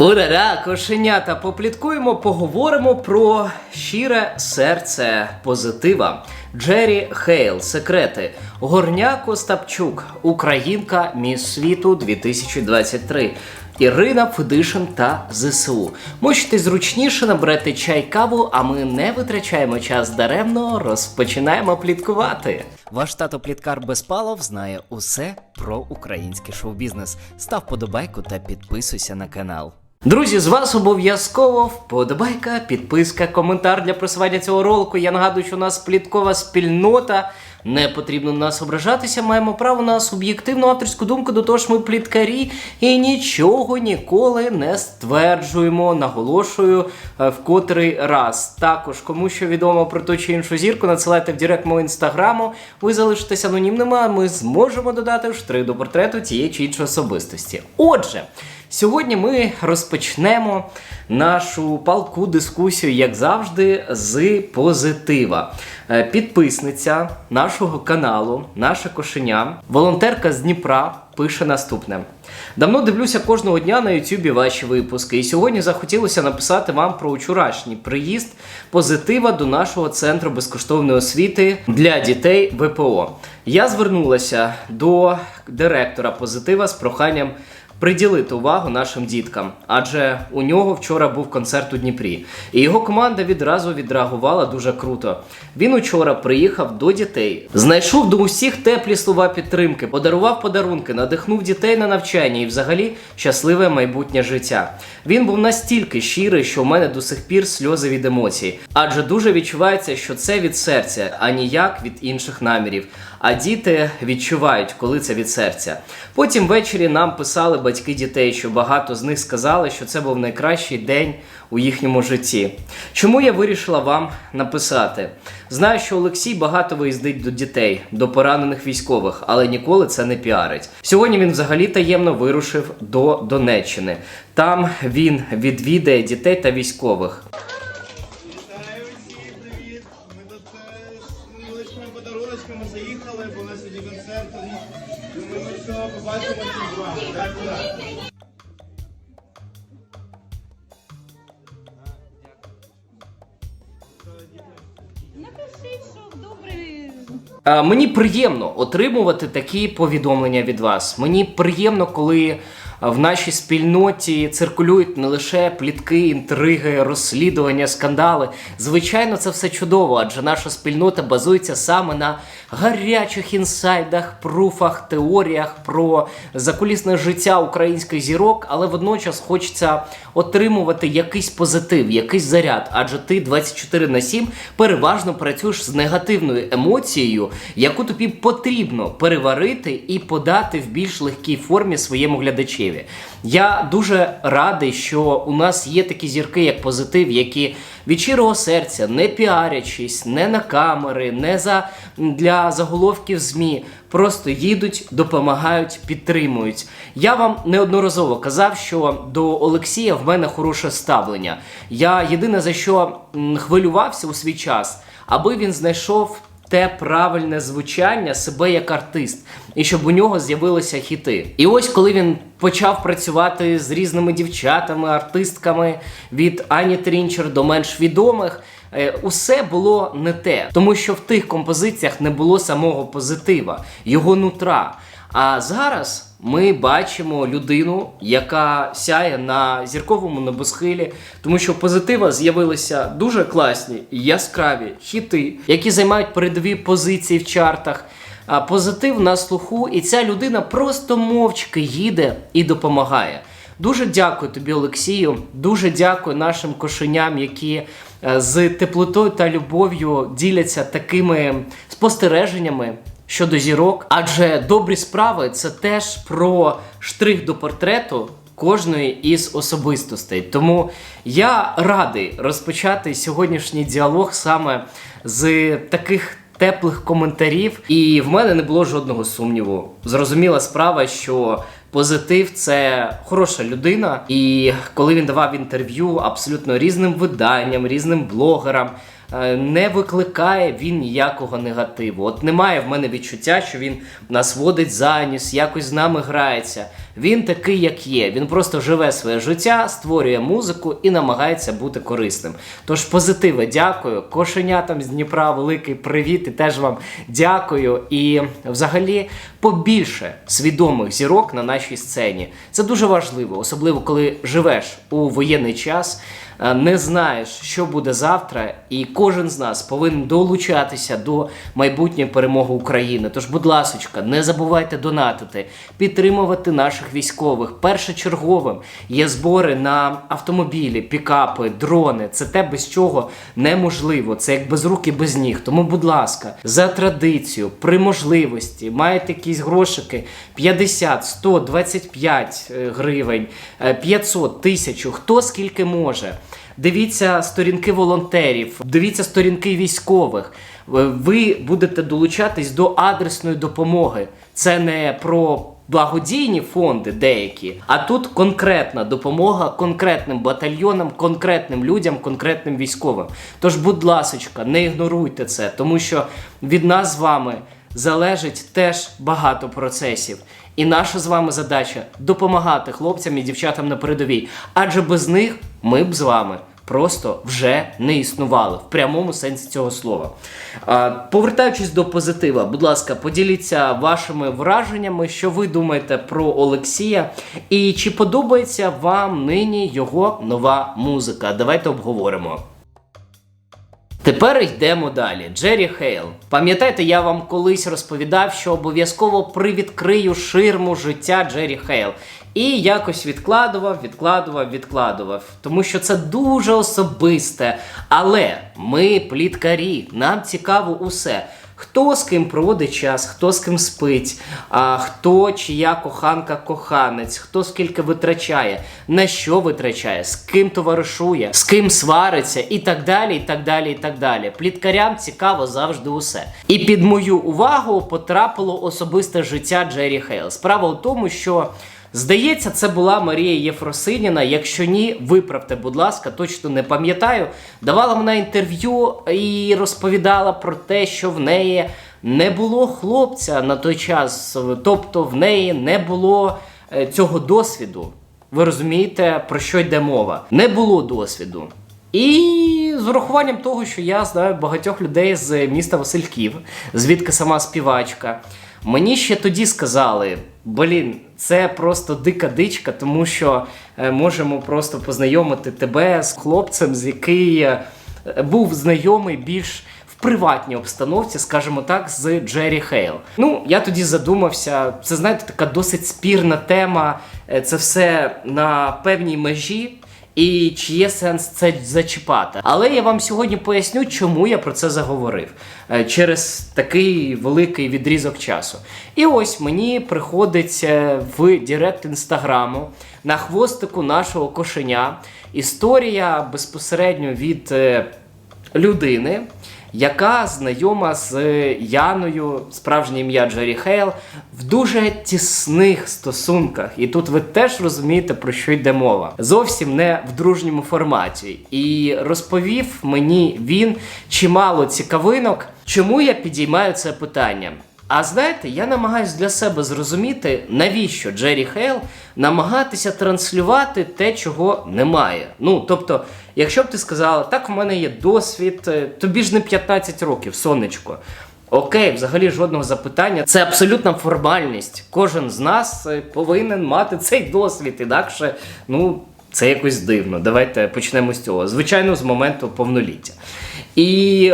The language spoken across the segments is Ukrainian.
Урара, кошенята, попліткуємо, поговоримо про щире серце позитива. Джері Хейл, секрети. Горняк Остапчук, Українка Міс світу 2023. Ірина Федишин та ЗСУ. Можете зручніше набрати чай каву, а ми не витрачаємо час даремно, розпочинаємо пліткувати. Ваш тато Пліткар Безпалов знає усе про український шоу-бізнес. Став подобайку та підписуйся на канал. Друзі, з вас обов'язково вподобайка, підписка, коментар для просування цього ролику. Я нагадую, що у нас пліткова спільнота. Не потрібно на нас ображатися, маємо право на суб'єктивну авторську думку, до того ж ми пліткарі і нічого ніколи не стверджуємо. Наголошую е, в котрий раз. Також, кому що відомо про ту чи іншу зірку, надсилайте в директ мого інстаграму. Ви залишитесь анонімними, а ми зможемо додати штрих до портрету тієї чи іншої особистості. Отже. Сьогодні ми розпочнемо нашу палку дискусію, як завжди, з позитива. Е, Підписниця нашого каналу, наша кошеня, волонтерка з Дніпра, пише наступне: давно дивлюся кожного дня на Ютубі ваші випуски, і сьогодні захотілося написати вам про вчорашній приїзд позитива до нашого центру безкоштовної освіти для дітей ВПО. Я звернулася до директора позитива з проханням приділити увагу нашим діткам, адже у нього вчора був концерт у Дніпрі, і його команда відразу відреагувала дуже круто. Він учора приїхав до дітей, знайшов до усіх теплі слова підтримки, подарував подарунки, надихнув дітей на навчання і взагалі щасливе майбутнє життя. Він був настільки щирий, що в мене до сих пір сльози від емоцій, адже дуже відчувається, що це від серця, а ніяк від інших намірів. А діти відчувають, коли це від серця. Потім ввечері нам писали батьки дітей, що багато з них сказали, що це був найкращий день у їхньому житті. Чому я вирішила вам написати? Знаю, що Олексій багато виїздить до дітей, до поранених військових, але ніколи це не піарить. Сьогодні він взагалі таємно вирушив до Донеччини. Там він відвідає дітей та військових. Напишіть, що добре. Мені приємно отримувати такі повідомлення від вас. Мені приємно, коли в нашій спільноті циркулюють не лише плітки, інтриги, розслідування, скандали. Звичайно, це все чудово, адже наша спільнота базується саме на гарячих інсайдах, пруфах, теоріях про закулісне життя українських зірок, але водночас хочеться отримувати якийсь позитив, якийсь заряд, адже ти 24 на 7 переважно працюєш з негативною емоцією, яку тобі потрібно переварити і подати в більш легкій формі своєму глядачеві. Я дуже радий, що у нас є такі зірки, як позитив, які від щирого серця, не піарячись, не на камери, не за для заголовків ЗМІ. Просто їдуть, допомагають, підтримують. Я вам неодноразово казав, що до Олексія в мене хороше ставлення. Я єдине за що хвилювався у свій час, аби він знайшов те правильне звучання себе як артист, і щоб у нього з'явилися хіти. І ось коли він почав працювати з різними дівчатами, артистками від Ані Трінчер до менш відомих. е, Усе було не те, тому що в тих композиціях не було самого позитива, його нутра. А зараз ми бачимо людину, яка сяє на зірковому небосхилі, тому що позитива з'явилися дуже класні, яскраві хіти, які займають передові позиції в чартах. А позитив на слуху, і ця людина просто мовчки їде і допомагає. Дуже дякую тобі, Олексію. Дуже дякую нашим кошеням, які е, з теплотою та любов'ю діляться такими спостереженнями щодо зірок. Адже добрі справи це теж про штрих до портрету кожної із особистостей. Тому я радий розпочати сьогоднішній діалог саме з таких. Теплих коментарів, і в мене не було жодного сумніву. Зрозуміла справа, що позитив це хороша людина. І коли він давав інтерв'ю абсолютно різним виданням, різним блогерам, не викликає він ніякого негативу. От немає в мене відчуття, що він нас водить за ніс, якось з нами грається. Він такий, як є. Він просто живе своє життя, створює музику і намагається бути корисним. Тож позитиви, дякую. Кошенятам з Дніпра, великий привіт і теж вам дякую. І взагалі побільше свідомих зірок на нашій сцені. Це дуже важливо, особливо коли живеш у воєнний час. Е, Не знаєш, що буде завтра, і кожен з нас повинен долучатися до майбутньої перемоги України. Тож, будь ласочка, не забувайте донатити, підтримувати наших військових. Першочерговим є збори на автомобілі, пікапи, дрони. Це те, без чого неможливо. Це як без рук і без ніг. Тому, будь ласка, за традицію, при можливості, маєте якісь грошики 50, 100, 25 е, гривень, е, 500, 1000, хто скільки може. Дивіться сторінки волонтерів, дивіться сторінки військових. Е, Ви будете долучатись до адресної допомоги. Це не про благодійні фонди деякі, а тут конкретна допомога конкретним батальйонам, конкретним людям, конкретним військовим. Тож, будь ласочка, не ігноруйте це, тому що від нас з вами залежить теж багато процесів. І наша з вами задача допомагати хлопцям і дівчатам на передовій. Адже без них ми б з вами просто вже не існували в прямому сенсі цього слова. Повертаючись до позитива, будь ласка, поділіться вашими враженнями, що ви думаєте про Олексія, і чи подобається вам нині його нова музика? Давайте обговоримо. Тепер йдемо далі. Джері Хейл. Пам'ятаєте, я вам колись розповідав, що обов'язково привідкрию ширму життя Джері Хейл. І якось відкладував, відкладував, відкладував. Тому що це дуже особисте. Але ми пліткарі, нам цікаво усе. Хто з ким проводить час, хто з ким спить, а хто чия коханка коханець, хто скільки витрачає, на що витрачає, з ким товаришує, з ким свариться, і так далі, і так далі, і так далі. Пліткарям цікаво завжди усе. І під мою увагу потрапило особисте життя Джері Хейл. Справа у тому, що. Здається, це була Марія Єфросиніна. Якщо ні, виправте, будь ласка, точно не пам'ятаю. Давала вона інтерв'ю і розповідала про те, що в неї не було хлопця на той час, тобто в неї не було е, цього досвіду. Ви розумієте, про що йде мова? Не було досвіду. І з урахуванням того, що я знаю багатьох людей з міста Васильків, звідки сама співачка. Мені ще тоді сказали: блін, це просто дика дичка, тому що е, можемо просто познайомити тебе з хлопцем, з який е, був знайомий більш в приватній обстановці, скажімо так, з Джері Хейл. Ну, я тоді задумався. Це знаєте, така досить спірна тема. Е, Це все на певній межі. І чи є сенс це зачіпати? Але я вам сьогодні поясню, чому я про це заговорив е, через такий великий відрізок часу. І ось мені приходить е, в Директ інстаграму на хвостику нашого кошеня історія безпосередньо від е, людини, яка знайома з Яною, справжнє ім'я Джері Хейл, в дуже тісних стосунках. І тут ви теж розумієте, про що йде мова. Зовсім не в дружньому форматі. І розповів мені він чимало цікавинок, чому я підіймаю це питання. А знаєте, я намагаюся для себе зрозуміти, навіщо Джері Хейл намагатися транслювати те, чого немає. Ну, тобто, якщо б ти сказала, так, в мене є досвід, е, тобі ж не 15 років, сонечко. Окей, взагалі жодного запитання. Це абсолютна формальність. Кожен з нас е, повинен мати цей досвід, інакше, ну, це якось дивно. Давайте почнемо з цього. Звичайно, з моменту повноліття. І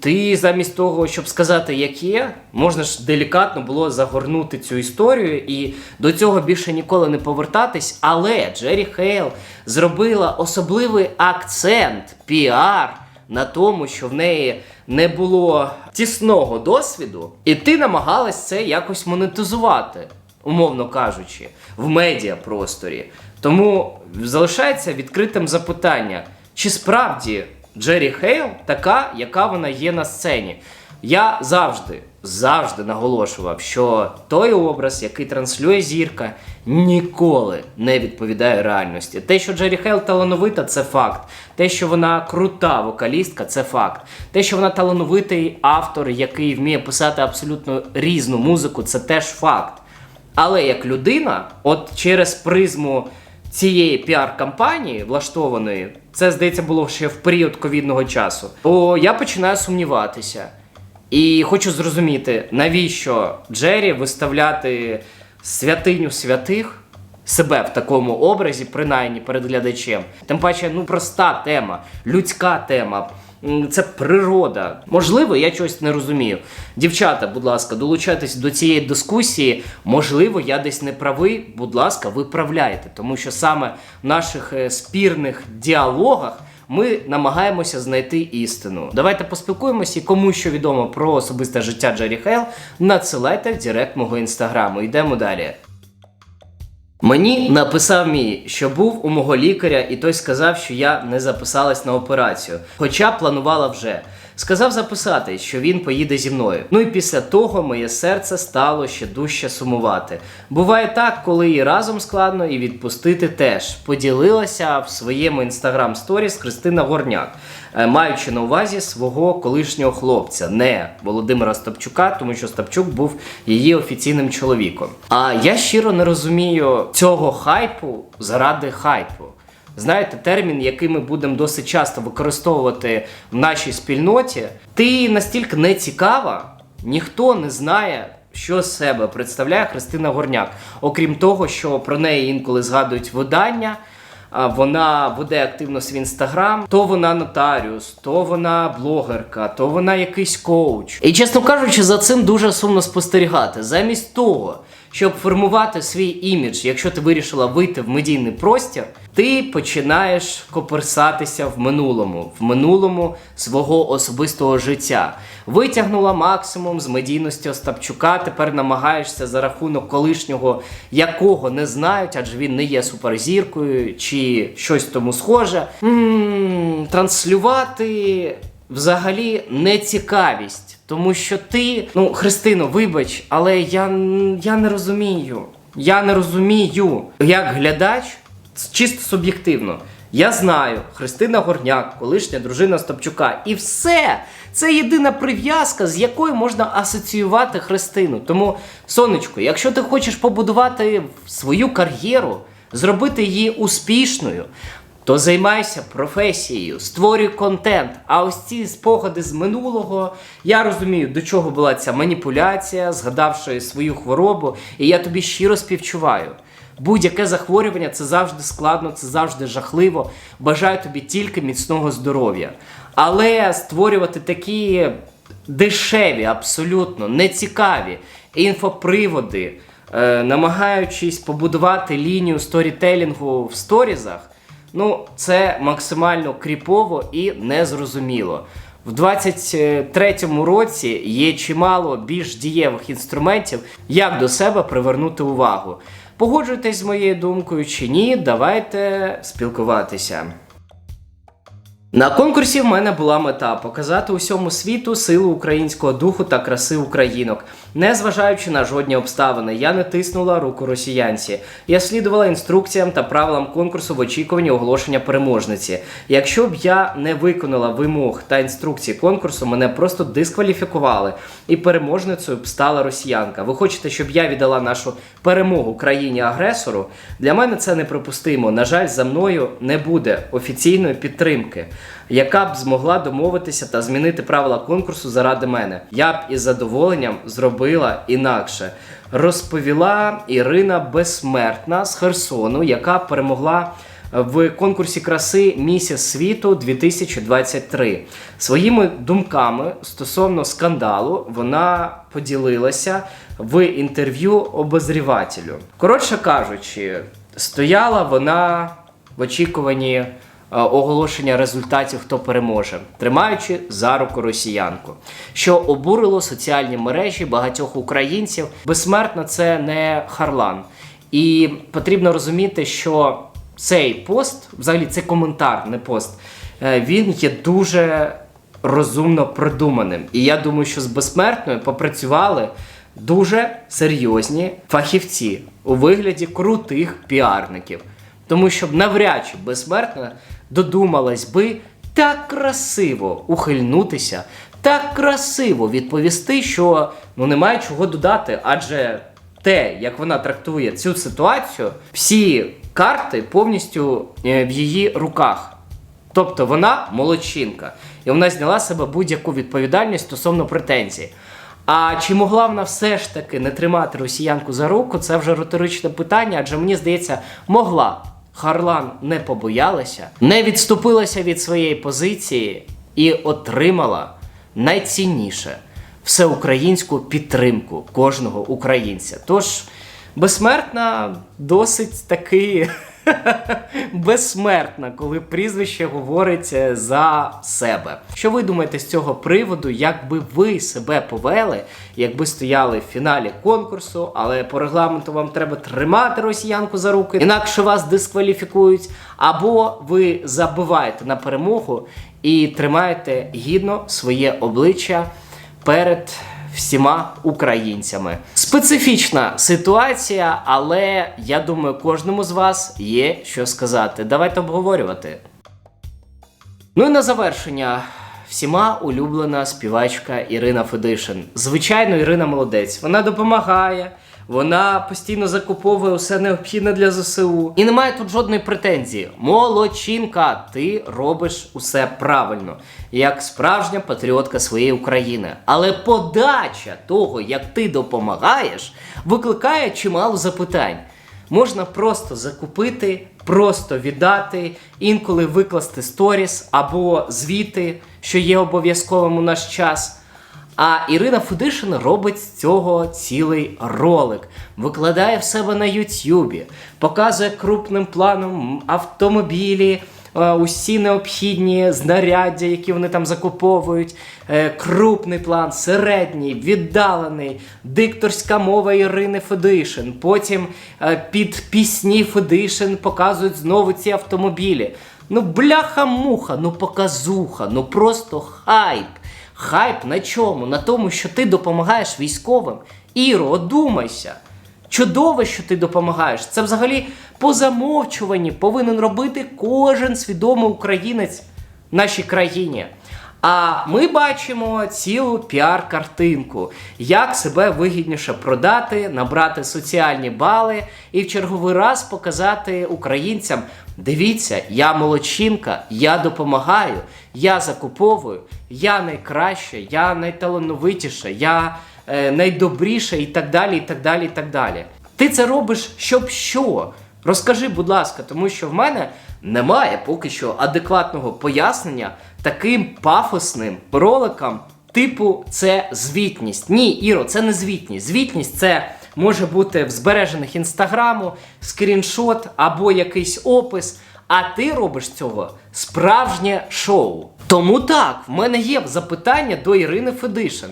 ти замість того, щоб сказати, як є, можна ж делікатно було загорнути цю історію і до цього більше ніколи не повертатись. Але Джері Хейл зробила особливий акцент, піар на тому, що в неї не було тісного досвіду, і ти намагалась це якось монетизувати, умовно кажучи, в медіапросторі. Тому залишається відкритим запитання, чи справді Джері Хейл така, яка вона є на сцені. Я завжди, завжди наголошував, що той образ, який транслює зірка, ніколи не відповідає реальності. Те, що Джері Хейл талановита, це факт. Те, що вона крута вокалістка, це факт. Те, що вона талановитий автор, який вміє писати абсолютно різну музику, це теж факт. Але як людина, от через призму цієї піар-кампанії влаштованої, це здається було ще в період ковідного часу, то я починаю сумніватися. І хочу зрозуміти, навіщо Джері виставляти святиню святих себе в такому образі, принаймні перед глядачем. Тим паче, ну проста тема, людська тема. Це природа. Можливо, я чогось не розумію. Дівчата, будь ласка, долучайтесь до цієї дискусії. Можливо, я десь не правий. Будь ласка, виправляйте, тому що саме в наших е, спірних діалогах ми намагаємося знайти істину. Давайте поспілкуємося і кому що відомо про особисте життя Джері Хейл, надсилайте в директ мого інстаграму. Йдемо далі. Мені написав мій, що був у мого лікаря, і той сказав, що я не записалась на операцію, хоча планувала вже. Сказав записати, що він поїде зі мною. Ну і після того моє серце стало ще дужче сумувати. Буває так, коли і разом складно, і відпустити теж. Поділилася в своєму інстаграм сторіс Христина Горняк, е, маючи на увазі свого колишнього хлопця, не Володимира Стапчука, тому що Стапчук був її офіційним чоловіком. А я щиро не розумію цього хайпу заради хайпу. Знаєте, термін, який ми будемо досить часто використовувати в нашій спільноті, ти настільки не цікава, ніхто не знає, що з себе представляє Христина Горняк. Окрім того, що про неї інколи згадують видання. Вона веде активно свій інстаграм, то вона нотаріус, то вона блогерка, то вона якийсь коуч. І чесно кажучи, за цим дуже сумно спостерігати. Замість того, щоб формувати свій імідж, якщо ти вирішила вийти в медійний простір, ти починаєш коперсатися в минулому, в минулому свого особистого життя. Витягнула максимум з медійності Остапчука. Тепер намагаєшся за рахунок колишнього, якого не знають, адже він не є суперзіркою чи щось тому схоже. м транслювати взагалі нецікавість. Тому що ти, ну, Христино, вибач, але я, я не розумію. Я не розумію, як глядач, чисто суб'єктивно. Я знаю, Христина Горняк, колишня дружина Стопчука, і все. Це єдина прив'язка, з якою можна асоціювати Христину. Тому, сонечко, якщо ти хочеш побудувати свою кар'єру, зробити її успішною, то займайся професією, створюй контент. А ось ці спогади з минулого, я розумію, до чого була ця маніпуляція, згадавши свою хворобу, і я тобі щиро співчуваю. Будь-яке захворювання це завжди складно, це завжди жахливо. Бажаю тобі тільки міцного здоров'я. Але створювати такі дешеві, абсолютно нецікаві інфоприводи, е, намагаючись побудувати лінію сторітелінгу в сторізах, ну це максимально кріпово і незрозуміло. В 23-му році є чимало більш дієвих інструментів, як до себе привернути увагу. Погоджуйтесь з моєю думкою чи ні, давайте спілкуватися. На конкурсі в мене була мета показати усьому світу силу українського духу та краси українок. Незважаючи на жодні обставини, я не тиснула руку росіянці. Я слідувала інструкціям та правилам конкурсу в очікуванні оголошення переможниці. Якщо б я не виконала вимог та інструкцій конкурсу, мене просто дискваліфікували, і переможницею б стала росіянка. Ви хочете, щоб я віддала нашу перемогу країні-агресору? Для мене це неприпустимо. На жаль, за мною не буде офіційної підтримки, яка б змогла домовитися та змінити правила конкурсу заради мене. Я б із задоволенням зробила інакше. Розповіла Ірина Безсмертна з Херсону, яка перемогла в конкурсі краси Місіс світу 2023. Своїми думками стосовно скандалу вона поділилася в інтерв'ю обозрівателю. Коротше кажучи, стояла вона в очікуванні е, оголошення результатів, хто переможе, тримаючи за руку росіянку, що обурило соціальні мережі багатьох українців. Безсмертно це не Харлан. І потрібно розуміти, що цей пост, взагалі, це коментар, не пост. е, він є дуже розумно продуманим. І я думаю, що з безсмертною попрацювали дуже серйозні фахівці у вигляді крутих піарників. Тому що навряд чи безсмертна додумалась би так красиво ухильнутися, так красиво відповісти, що ну немає чого додати, адже те, як вона трактує цю ситуацію, всі карти повністю е, в її руках. Тобто вона молодчинка, і вона зняла себе будь-яку відповідальність стосовно претензій. А чи могла вона все ж таки не тримати росіянку за руку? Це вже риторичне питання, адже мені здається, могла. Харлан не побоялася, не відступилася від своєї позиції і отримала найцінніше всеукраїнську підтримку кожного українця. Тож безсмертна досить таки безсмертна, коли прізвище говорить е, за себе. Що ви думаєте з цього приводу? Як би ви себе повели, якби стояли в фіналі конкурсу, але по регламенту вам треба тримати росіянку за руки, інакше вас дискваліфікують, або ви забиваєте на перемогу і тримаєте гідно своє обличчя перед всіма українцями. Специфічна ситуація, але я думаю, кожному з вас є що сказати. Давайте обговорювати. Ну і на завершення. Всіма улюблена співачка Ірина Федишин. Звичайно, Ірина молодець. Вона допомагає, вона постійно закуповує усе необхідне для ЗСУ. І немає тут жодної претензії. Молодчинка, ти робиш усе правильно, як справжня патріотка своєї України. Але подача того, як ти допомагаєш, викликає чимало запитань. Можна просто закупити, просто віддати, інколи викласти сторіс або звіти, що є обов'язковим у наш час. А Ірина Федишин робить з цього цілий ролик, викладає в себе на Ютюбі, показує крупним планом автомобілі, е, усі необхідні знаряддя, які вони там закуповують. Е, Крупний план, середній, віддалений, дикторська мова Ірини Федишин. Потім е, під пісні Федишин показують знову ці автомобілі. Ну, бляха-муха, ну показуха, ну просто хайп. Хайп на чому? На тому, що ти допомагаєш військовим. Іро, одумайся. Чудово, що ти допомагаєш. Це взагалі по замовчуванні повинен робити кожен свідомий українець в нашій країні. А ми бачимо цілу піар-картинку, як себе вигідніше продати, набрати соціальні бали і в черговий раз показати українцям: дивіться, я молодчинка, я допомагаю, я закуповую, я найкраща, я найталановитіша, я е, найдобріша і так далі. і так далі, і так далі. Ти це робиш, щоб що? Розкажи, будь ласка, тому що в мене немає поки що адекватного пояснення таким пафосним роликам, типу, це звітність. Ні, Іро, це не звітність. Звітність це може бути в збережених інстаграму, скріншот або якийсь опис. А ти робиш цього справжнє шоу. Тому так, в мене є запитання до Ірини Федишин.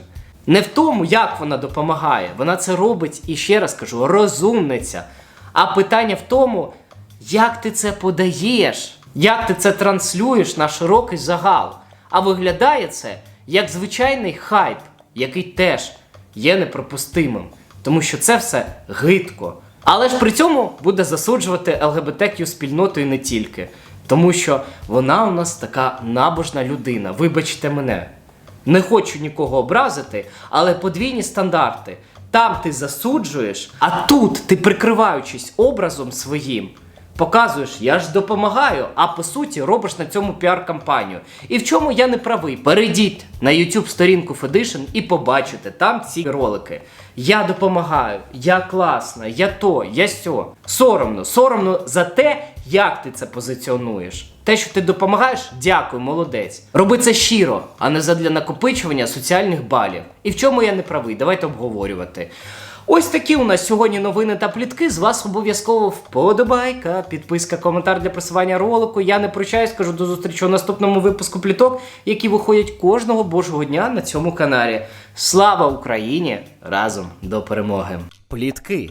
Не в тому, як вона допомагає, вона це робить і ще раз кажу, розумниця. А питання в тому, як ти це подаєш, як ти це транслюєш на широкий загал. А виглядає це як звичайний хайп, який теж є неприпустимим, тому що це все гидко. Але ж при цьому буде засуджувати ЛГБТQ спільноту і не тільки, тому що вона у нас така набожна людина. Вибачте мене. Не хочу нікого образити, але подвійні стандарти. Там ти засуджуєш, а тут ти, прикриваючись образом своїм, показуєш, я ж допомагаю, а по суті робиш на цьому піар-кампанію. І в чому я не правий? Перейдіть на YouTube сторінку Федишин і побачите там ці ролики. Я допомагаю, я класна, я то, я сьо. Соромно, соромно за те, як ти це позиціонуєш. Те, що ти допомагаєш, дякую, молодець. Роби це щиро, а не задля накопичування соціальних балів. І в чому я не правий? Давайте обговорювати. Ось такі у нас сьогодні новини та плітки. З вас обов'язково вподобайка, підписка, коментар для просування ролику. Я не прощаюсь, кажу до зустрічі у наступному випуску пліток, які виходять кожного божого дня на цьому каналі. Слава Україні! Разом до перемоги! Плітки